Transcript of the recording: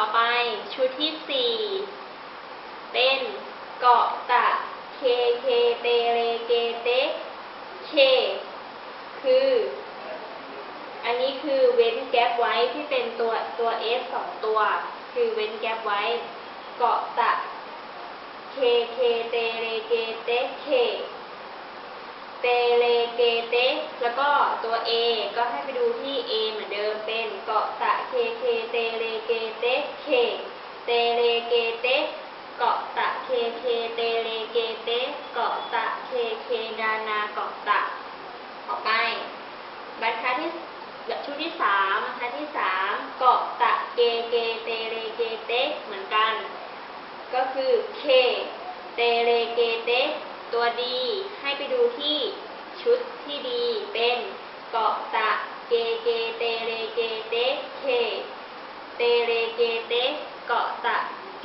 ต่อไปชุดที่สี่เป็นเกาะตะเคเคเตเลเกเตเคคือ อันนี้คือเว้นแก๊ปไว้ที่เป็นตัวตัว S สองตัว คือเว้นแก๊ปไว้ เกาะตะเคเคเตเลเกเตเคเตเลเกเตแล้วก็ตัว A ก็ให้ไปดูที่ A เหมือนเดิมเป็นเกาะตะเคเคเตเล เกเตเคเตเลเกเตเกาะตะเคเคเตเลเกเตเกาะตะเคเคนานาเกาะตะต่อไปบรรทัดที่ชุดที่สามบรรทัดที่สามเกาะตะเกเกเตเลเกเตเหมือนกัน ก็คือเคเตเลเกเตตัวดีให้ไปดูที่ เตเลเกเตเกาะตะเ